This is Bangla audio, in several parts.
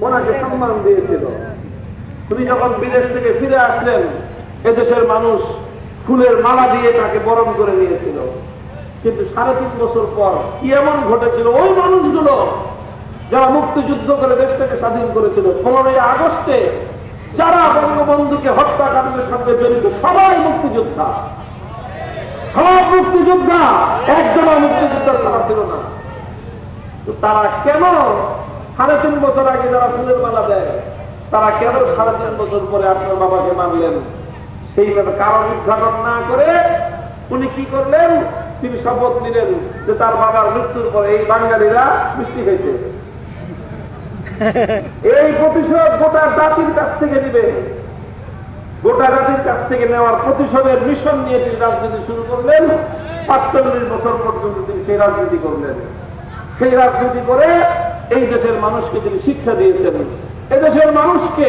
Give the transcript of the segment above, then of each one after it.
ওনাকে সম্মান দিয়েছিল। তিনি যখন বিদেশ থেকে ফিরে আসলেন, এদেশের মানুষ ফুলের মালা দিয়ে তাকে বরণ করে নিয়েছিল। কিন্তু সাড়ে তিন বছর পর কি এমন ঘটেছিল? ওই মানুষগুলো যারা মুক্তিযুদ্ধ করে দেশটাকে স্বাধীন করেছিল, পনেরোই আগস্টে যারা বঙ্গবন্ধুকে হত্যাকাণ্ডের সঙ্গে জড়িত, সবাই মুক্তিযোদ্ধা। সব মুক্তিযোদ্ধা একজন মুক্তিযোদ্ধা ছাড়া ছিল না। তারা কেন সাড়ে তিন বছর আগে যারা ফুলের মালা দেয়, তারা কেন সাড়ে তিন বছর পরে আপনার বাবাকে মানলেন? সেইভাবে কারণ উদ্ঘাটন না করে উনি কি করলেন? তিনি শপথ নিলেন যে তার বাবার মৃত্যুর পরে এই বাঙালিরা মিষ্টি খাইছে। এই প্রতিশোধ গোটা জাতির কাছ থেকে নিবে গোটা জাতির কাছ থেকে নেওয়ার প্রতিশোধের মিশন নিয়ে তিনি রাজনীতি শুরু করলেন। পাঁচচল্লিশ বছর পর্যন্ত তিনি সেই রাজনীতি করলেন। সেই রাজনীতি করে এই দেশের মানুষকে তিনি শিক্ষা দিয়েছেন এদেশের মানুষকে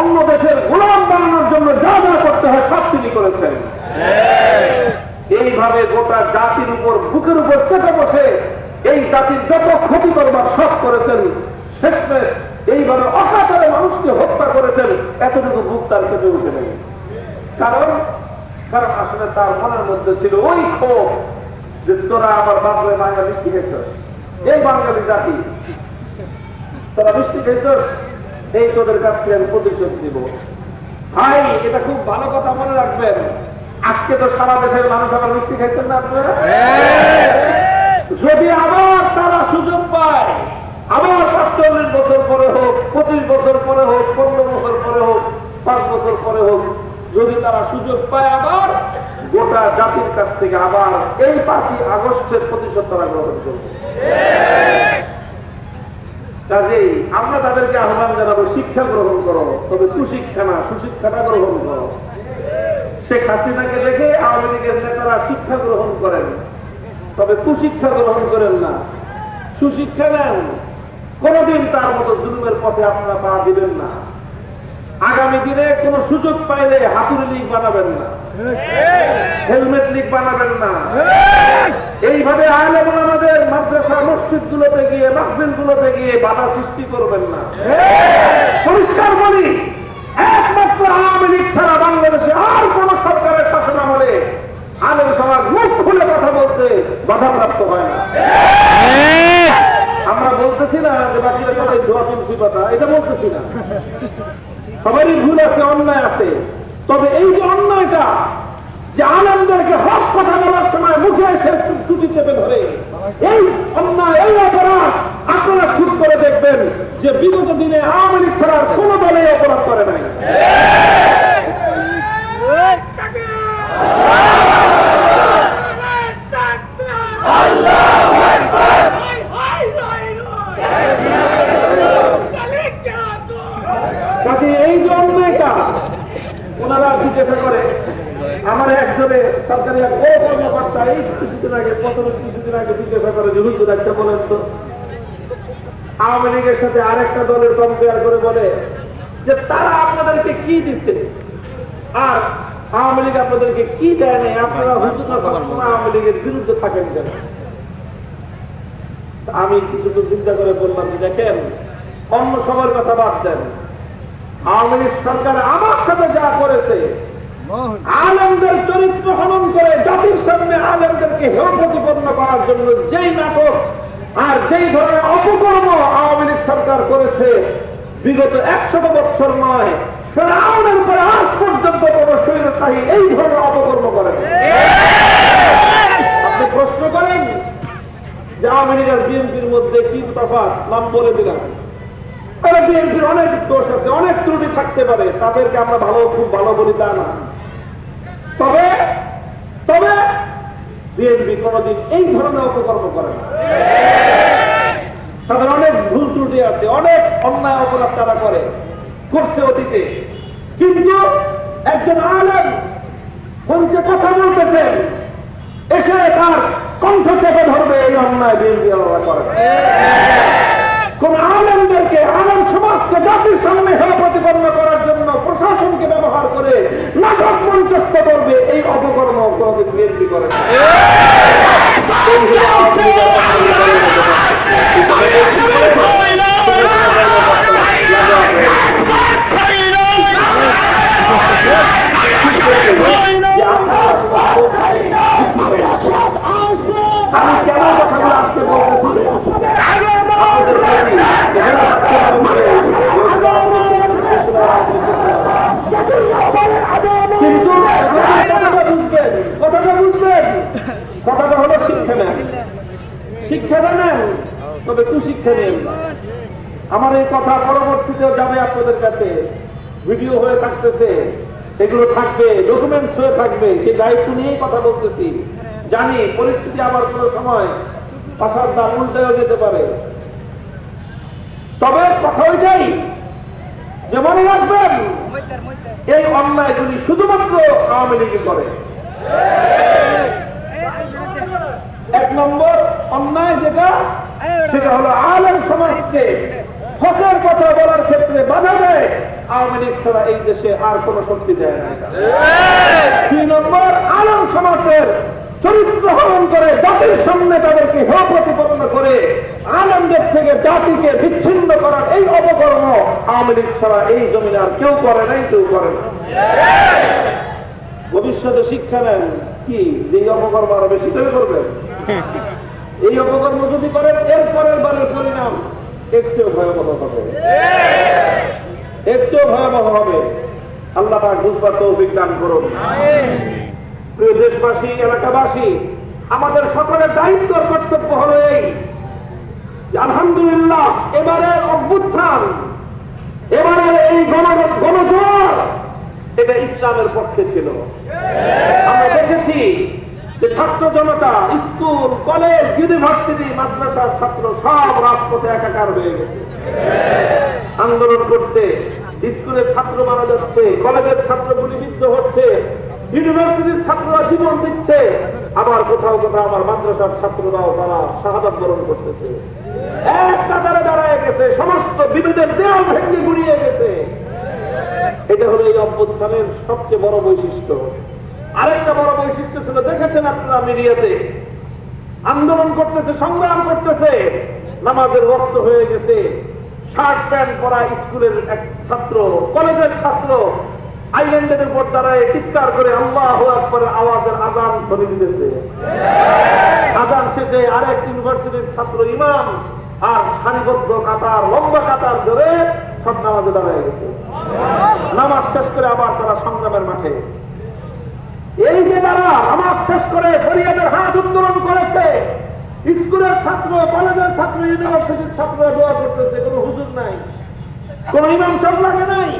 অন্য দেশের গোলাম বানানোর জন্য যা যা করতে হয় সব তিনি করেছেন। এইভাবে গোটা জাতির উপর, বুকের উপর চেপে বসে এই জাতির যত ক্ষতি করবার সব করেছেন, শেষমেশ এইভাবে অকাতরে মানুষকে হত্যা করেছেন, এতটুকু বুক তার কেঁপে উঠে নেই। কারণ কারণ আসলে তার মনের মধ্যে ছিল ওই ক্ষোভ যে তোরা আমার বাপরে বাংলা মিষ্টি খেয়েছ এই বাঙালি জাতি। তোরা মিষ্টি খেয়েছ এই তোদের কাছ থেকে আমি প্রতিশোধ দিব। ভাই, এটা খুব ভালো কথা মনে রাখবেন। আজকে তো সারা দেশের মানুষ আবার মিষ্টি খাইছেন না আপনারা? যদি আবার তারা সুযোগ পায়, আবার পাঁচচল্লিশ বছর পরে হোক, পঁচিশ বছর পরে হোক, পনেরো বছর পরে হোক, পাঁচ বছর পরে হোক, যদি তারা সুযোগ পায় আবার গোটা জাতির কাছ থেকে আবার এই পাঁচই আগস্টের প্রতিশোধ তারা গ্রহণ করবে। কাজেই আমরা তাদেরকে আহ্বান জানাব, শিক্ষা গ্রহণ করো, তবে কুশিক্ষা না, সুশিক্ষাটা গ্রহণ করো। শেখ হাসিনাকে দেখে আওয়ামী লীগের নেতারা শিক্ষা গ্রহণ করেন, তবে কুশিক্ষা গ্রহণ করেন না। সুশিক্ষা নেন, কোনদিন তার মতো জুলুমের পথে আপনারা পা দিবেন না। আগামী দিনে কোন সুযোগ পাইলে হাতুড়ি লীগ বানাবেন না। হেলমেট লীগ বানাবেন না। এইভাবে আলেম আমাদের মাদ্রাসা মসজিদ গুলোতে গিয়ে মাহফিল গুলোতে গিয়ে বাধা সৃষ্টি করবেন না। পরিষ্কার বলি, একমাত্র আওয়ামী লীগ ছাড়া বাংলাদেশে আর কোন সরকারের শাসন আমলে আলেম সমাজ মুখ খুলে কথা বলতে বাধাপ্রাপ্ত হয় না। আমরা বলতেছি না যে বাকিরা সবাই ধোয়া তুলসী পাতা এটা বলতেছি না। সবারই ভুল আছে, অন্যায় আছে। তবে এই যে অন্যায়টা, যে আনন্দকে হক কথা বলার সময় মুখে এসে টুটি চেপে ধরে, এই অন্যায়, এই অপরাধ আপনারা খুব করে দেখবেন যে বিগত দিনে আওয়ামী লীগ ছাড়ার কোনো দলে অপরাধ করে নাই কাজে এই যে অন্যায়টা ওনারা জিজ্ঞাসা করে, আমার একজনে সরকারি এক বড় কর্মকর্তা, এই কিছুদিন আগে পনেরো কিছুদিন আগে জিজ্ঞাসা করে, যে হুজুর আচ্ছা বলেন তো। আওয়ামী লীগের সাথে আরেকটা দলের কম্পেয়ার করে বলে যে তারা আপনাদেরকে কি দিচ্ছে আর আওয়ামী লীগ আপনাদেরকে কি দেয় নাই? আপনারা হুজুরা সবসময় আওয়ামী লীগের বিরুদ্ধে থাকেন কেন? আমি কিছুক্ষণ চিন্তা করে বললাম যে দেখেন, অন্য সবার কথা বাদ দেন। আওয়ামী লীগ সরকার আমার সাথে যা করেছে আলেমদের চরিত্র হনন করে জাতির সামনে আলেমদেরকে হেয় প্রতিপন্ন করার জন্য যেই নাটক আর যেই ধরনের অপকর্ম আওয়ামী লীগ সরকার করেছে, বিগত একশত বছর নয়, ফেরাউনের পরে আজ পর্যন্ত স্বৈরশাহী এই ধরনের অপকর্ম করেন। আপনি প্রশ্ন করেন যে আওয়ামী লীগ আর বিএনপির মধ্যে কি নাম বলে দিলাম। বিএনপির অনেক দোষ আছে, অনেক ত্রুটি থাকতে পারে, তাদেরকে আমরা ভালো, খুব ভালো বলি তা না। তবে তবে বিএনপি কোনদিন এই ধরনের অপকর্ম করে না। তাদের অনেক ভুল ত্রুটি আছে, অনেক অন্যায় অপরাধ তারা করে, করছে অতীতে। কিন্তু একজন আলেম মঞ্চে কথা বলতেছেন এসে তার কণ্ঠ চেপে ধরবে, এই অন্যায় বিএনপি করে কোন আলেম সমাজকে জাতির সামনে হেলা প্রতিপন্ন করার জন্য প্রশাসনকে ব্যবহার করে নাটক মঞ্চস্থ করবে এই অপকর্ম কোনদিন বিএনপি করে শিক্ষা নিয়ে না আমার এই কথা পরবর্তীতেও যাবে আপনাদের কাছে। ভিডিও হয়ে থাকতেছে। এগুলো থাকবে ডকুমেন্টস হয়ে থাকবে। সেই দায়িত্ব নিয়েই কথা বলতেছি। জানি পরিস্থিতি আবার কোনো সময় পাশার দাম উল্টেও যেতে পারে। তবে কথা ওইটাই যে মনে রাখবেন, এই অন্যায়গুলি শুধুমাত্র আওয়ামী লীগ করে। এক নম্বর অন্যায় যেটা সেটা হলো আলেম সমাজকে হকের কথা বলার ক্ষেত্রে বাধা দেয়। আওয়ামী লীগ ছাড়া এই দেশে আর কোন শক্তি দেয় না। দুই নম্বর, আলম সমাজের চরিত্র হরণ করে, জাতির সামনে তাদেরকে হেয় প্রতিপন্ন করে আনন্দের থেকে জাতিকে বিচ্ছিন্ন করার এই অপকর্ম আওয়ামী লীগ ছাড়া এই জমিনে আর কেউ করে নাই, কেউ করে না ভবিষ্যতে শিক্ষা নেন কি? যে অপকর্ম আরও বেশি করে করবেন? এই অপকর্ম যদি করেন, এর পরের বারের পরিণাম এর চেয়েও ভয়াবহ হবে। এর চেয়েও ভয়াবহ হবে। আল্লাহ বুঝবার তৌফিক দান করুন। প্রিয় দেশবাসী, এলাকাবাসী, আমাদের সকলের দায়িত্ব কর্তব্য হলো এই আলহামদুলিল্লাহ, এবারের অভ্যুত্থান, এবারের এই গণজোয়ার, এটা ইসলামের পক্ষে ছিল। আমরা দেখেছি যে ছাত্র জনতা, স্কুল, কলেজ ইউনিভার্সিটি মাদ্রাসার ছাত্র, সব রাজপথে একাকার হয়ে গেছে। আন্দোলন করছে, স্কুলের ছাত্র মারা যাচ্ছে, কলেজের ছাত্র গুলিবিদ্ধ হচ্ছে ইউনিভার্সিটির ছাত্ররা জীবন দিচ্ছে, আবার কোথাও কোথাও আমার মাদ্রাসার ছাত্ররাও তারা শাহাদাত বরণ করতেছে। এক কাতারে দাঁড়ায় গেছে, সমস্ত বিরোধের দেওয়াল ভেঙে গুড়িয়ে গেছে। এটা হলো এই অভ্যুত্থানের সবচেয়ে বড় বৈশিষ্ট্য। আরেকটা বড় বৈশিষ্ট্য ছিল, দেখেছেন আপনারা মিডিয়াতে? আন্দোলন করতেছে, সংগ্রাম করতেছে, নামাজের রক্ত হয়ে গেছে। শার্ট প্যান্ট পরা স্কুলের এক ছাত্র, কলেজের ছাত্র, আইল্যান্ডের উপর দাঁড়ায় চিৎকার করে আল্লাহ আকবরের আওয়াজের আজান ধরে দিতেছে। আজান শেষে আরেক ইউনিভার্সিটির ছাত্র ইমাম আর সারিবদ্ধ কাতার, লম্বা কাতার ধরে সব নামাজে দাঁড়ায় গেছে। নামাজ শেষ করে আবার তারা সংগ্রামের মাঠে। এই যে তারা নামাজ শেষ করে ফরিয়াদের হাত উত্তোলন করেছে, স্কুলের ছাত্র, কলেজের ছাত্র, ইউনিভার্সিটির ছাত্র দোয়া করতেছে, কোনো হুজুর নাই, কোন ইমাম সব নাই।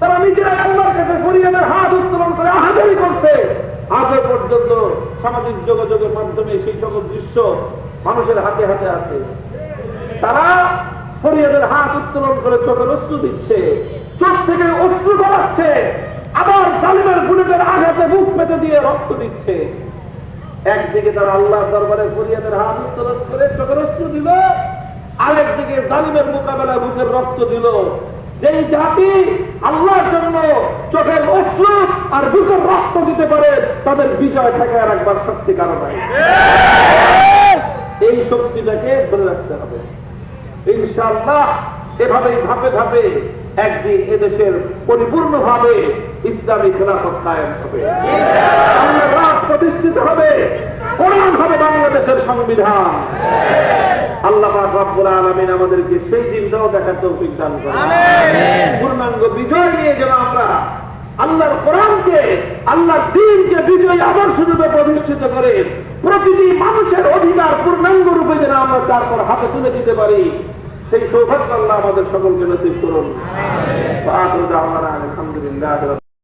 তারা নিজেরা আল্লাহর কাছে ফরিয়াদের হাত উত্তোলন করে আহাজারি করছে। আজও পর্যন্ত সামাজিক যোগাযোগের মাধ্যমে সেই সকল দৃশ্য মানুষের হাতে হাতে আছে। তারা ফরিয়াদের হাত উত্তোলন করে চোখের অশ্রু দিচ্ছে, চোখ থেকে অশ্রু গড়াচ্ছে আবার জালিমের বুলেটের আঘাতে বুক পেতে দিয়ে রক্ত দিচ্ছে। একদিকে তারা আল্লাহ দরবারে ফরিয়াদের হাত উত্তোলন করে চোখের অশ্রু দিল, আরেকদিকে জালিমের মোকাবেলায় বুকের রক্ত দিল। যেই জাতি আল্লাহর জন্য চোখের অশ্রু আর বুকের রক্ত দিতে পারে, তাদের বিজয় থাকে আর একবার শক্তি কারণে এই শক্তিটাকে ধরে রাখতে হবে। ইনশাআল্লাহ, এভাবেই ধাপে ধাপে একদিন এদেশের পরিপূর্ণভাবে ইসলামী খেলাফত কায়েম হবে। প্রতিষ্ঠিত হবে। কোরআন হবে বাংলাদেশের সংবিধান। আল্লাহ পাক রব্বুল আলামিন আমাদেরকে সেই দিনটাও দেখার তৌফিক দান করেন। পূর্ণাঙ্গ বিজয় নিয়ে যেন আমরা আল্লাহর কোরআনকে আল্লাহর দিনকে বিজয়ী আদর্শ রূপে প্রতিষ্ঠিত করে প্রতিটি মানুষের অধিকার পূর্ণাঙ্গ রূপে যেন আমরা তারপর হাতে তুলে দিতে পারি সেই সৌভাগ্য আল্লাহ আমাদের সকলকে নসিব করুন। আলহামদুলিল্লাহ